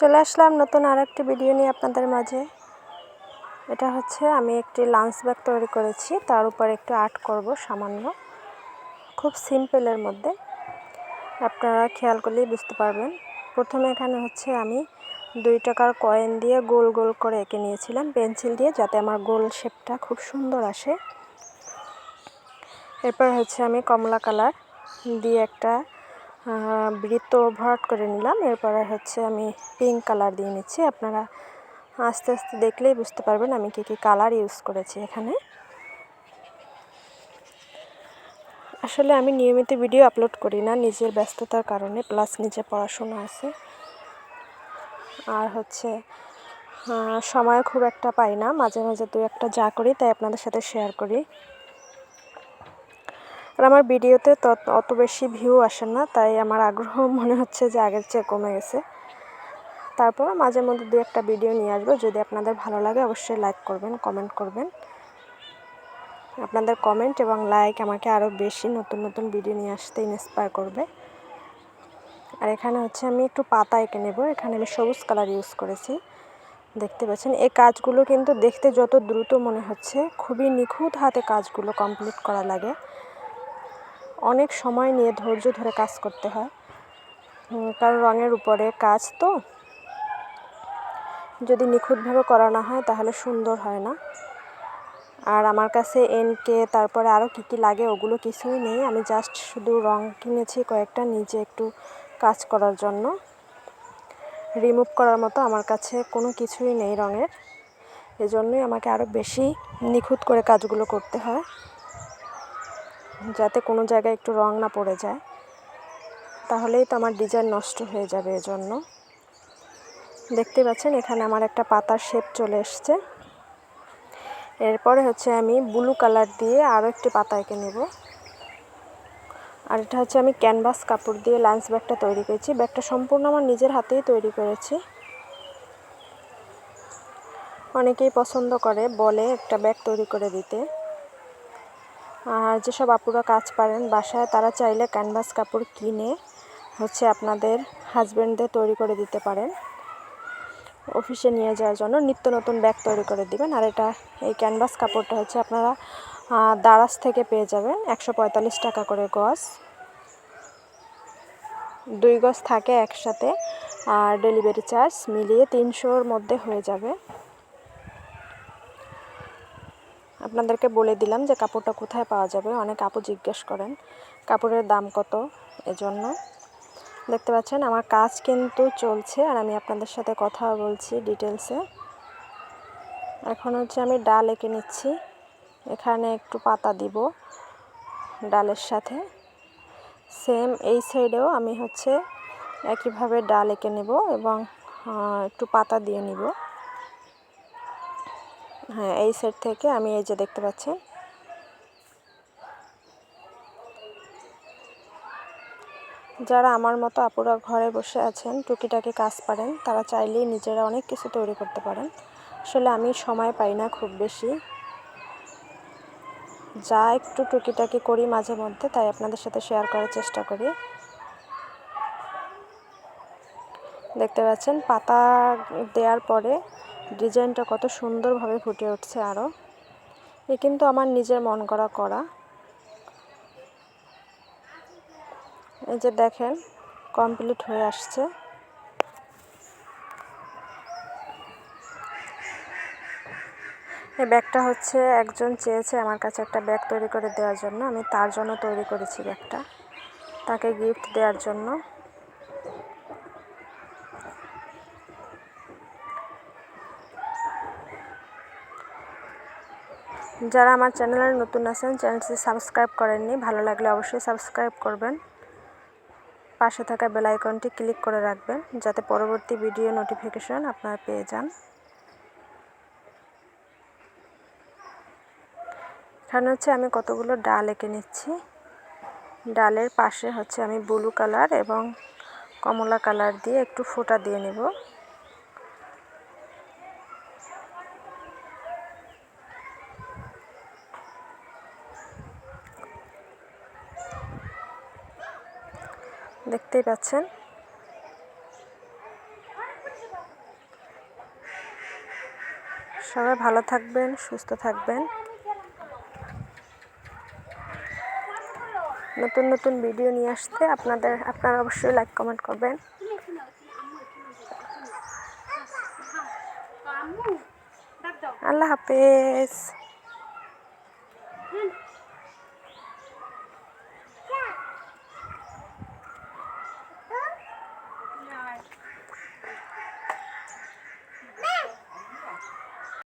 চলে আসলাম নতুন আর একটি ভিডিও নিয়ে আপনাদের মাঝে। এটা হচ্ছে আমি একটি লাঞ্চ ব্যাগ তৈরি করেছি, তার উপর একটু আর্ট করব সামান্য, খুব সিম্পলের মধ্যে। আপনারা খেয়াল করলেই বুঝতে পারবেন। প্রথমে এখানে হচ্ছে আমি দুই টাকার কয়েন দিয়ে গোল গোল করে এঁকে নিয়েছিলাম পেন্সিল দিয়ে, যাতে আমার গোল শেপটা খুব সুন্দর আসে। এরপর হচ্ছে আমি কমলা কালার দিয়ে একটা বৃত্ত ভরাট করে নিলাম। এরপরে হচ্ছে আমি পিঙ্ক কালার দিয়ে নিচ্ছি। আপনারা আস্তে আস্তে দেখলেই বুঝতে পারবেন আমি কী কী কালার ইউজ করেছি এখানে। আসলে আমি নিয়মিত ভিডিও আপলোড করি না, নিজের ব্যস্ততার কারণে প্লাস নিজে পড়াশোনা আছে। আর হচ্ছে সময় খুব একটা পাই না, মাঝে মাঝে দু একটা যা করি তাই আপনাদের সাথে শেয়ার করি। আর আমার ভিডিওতে তত অত বেশি ভিউ আসে না, তাই আমার আগ্রহ মনে হচ্ছে যে আগের চেয়ে কমে গেছে। তারপর মাঝে মধ্যে দু একটা ভিডিও নিয়ে আসব, যদি আপনাদের ভালো লাগে অবশ্যই লাইক করবেন কমেন্ট করবেন। আপনাদের কমেন্ট এবং লাইক আমাকে আরও বেশি নতুন নতুন ভিডিও নিয়ে আসতে ইন্সপায়ার করবে। আর এখানে হচ্ছে আমি একটু পাতা এঁকে নেব, এখানে আমি সবুজ কালার ইউজ করেছি। দেখতে পাচ্ছেন, এই কাজগুলো কিন্তু দেখতে যত দ্রুত মনে হচ্ছে, খুবই নিখুঁত হাতে কাজগুলো কমপ্লিট করা লাগে। অনেক সময় নিয়ে ধৈর্য ধরে কাজ করতে হয়। কারণ রঙের উপরে কাজ তো। যদি নিখুঁতভাবে করানো হয় তাহলে সুন্দর হয় না। আর আমার কাছে এনকে তারপরে আরও কী কী লাগে ওগুলো কিছুই নেই। আমি জাস্ট শুধু রং কিনেছি কয়েকটা নিজে একটু কাজ করার জন্য। রিমুভ করার মতো আমার কাছে কোনো কিছুই নেই রঙের। এজন্যই আমাকে আরও বেশি নিখুঁত করে কাজগুলো করতে হয়। যাতে কোনো জায়গায় একটু রং না পড়ে যায়, তাহলেই তো আমার ডিজাইন নষ্ট হয়ে যাবে এজন্য। দেখতে পাচ্ছেন, এখানে আমার একটা পাতার শেপ চলে এসছে। এরপরে হচ্ছে আমি ব্লু কালার দিয়ে আরও একটি পাতা এঁকে নেব। আর এটা হচ্ছে আমি ক্যানভাস কাপড় দিয়ে লাঞ্চ ব্যাগটা তৈরি করেছি। ব্যাগটা সম্পূর্ণ আমার নিজের হাতেই তৈরি করেছি। অনেকেই পছন্দ করে বলে একটা ব্যাগ তৈরি করে দিতে। আর যেসব আপুরা কাজ পারেন বাসায়, তারা চাইলে ক্যানভাস কাপড় কিনে হচ্ছে আপনাদের হাজব্যান্ডদের তৈরি করে দিতে পারেন। অফিসে নিয়ে যাওয়ার জন্য নিত্য নতুন ব্যাগ তৈরি করে দিবেন। আর এটা, এই ক্যানভাস কাপড়টা হচ্ছে আপনারা দারাজ থেকে পেয়ে যাবেন। একশো পঁয়তাল্লিশ টাকা করে গজ। দুই গজ থাকে একসাথে। আর ডেলিভারি চার্জ মিলিয়ে তিনশোর মধ্যে হয়ে যাবে। আপনাদেরকে বলে দিলাম যে কাপড়টা কোথায় পাওয়া যাবে। অনেক কাপড় জিজ্ঞেস করেন, কাপড়ের দাম কত? এজন্য। দেখতে পাচ্ছেন, আমার কাজ কিন্তু চলছে আর আমি আপনাদের সাথে কথা বলছি ডিটেলসে এখন হচ্ছে আমি ডাল এঁকে নিচ্ছি। এখানে একটু পাতা দিব ডালের সাথে। সেম এই সাইডেও আমি হচ্ছে একইভাবে ডাল এঁকে নেব এবং একটু পাতা দিয়ে নিব। হ্যাঁ এই সাইড থেকে আমি এই যে দেখতে পাচ্ছেন। যারা আমার মতো আপুরা ঘরে বসে আছেন, টুকিটাকি কাজ পারেন, তারা চাইলেই নিজেরা অনেক কিছু তৈরি করতে পারেন। আসলে আমি সময় পাই না খুব বেশি। যা একটু টুকিটাকি করি মাঝে মধ্যে, তাই আপনাদের সাথে শেয়ার করার চেষ্টা করি। দেখতে পাচ্ছেন, পাতা দেওয়ার পরে ডিজাইনটা কত সুন্দরভাবে ফুটে উঠছে আরও এ কিন্তু আমার নিজের মন করা করা। এই যে দেখেন কমপ্লিট হয়ে আসছে। এই ব্যাগটা হচ্ছে একজন চেয়েছে আমার কাছে একটা ব্যাগ তৈরি করে দেওয়ার জন্য। আমি তার জন্য তৈরি করেছি ব্যাগটা। তাকে গিফট দেওয়ার জন্য। যারা আমার চ্যানেলে নতুন আছেন, চ্যানেলটি সাবস্ক্রাইব করেননি, ভালো লাগলে অবশ্যই সাবস্ক্রাইব করবেন। পাশে থাকা বেল আইকনটি ক্লিক করে রাখবেন, যাতে পরবর্তী ভিডিও নোটিফিকেশন আপনারা পেয়ে যান। এখানে হচ্ছে আমি কতগুলো ডাল এঁকে নিচ্ছি। ডালের পাশে হচ্ছে আমি ব্লু কালার এবং কমলা কালার দিয়ে একটু ফোঁটা দিয়ে নেব। দেখতেই পাচ্ছেন। সবাই ভালো থাকবেন, সুস্থ থাকবেন। নতুন নতুন ভিডিও নিয়ে আসতে আপনাদের, আপনারা অবশ্যই লাইক কমেন্ট করবেন। আল্লাহ হাফেজ।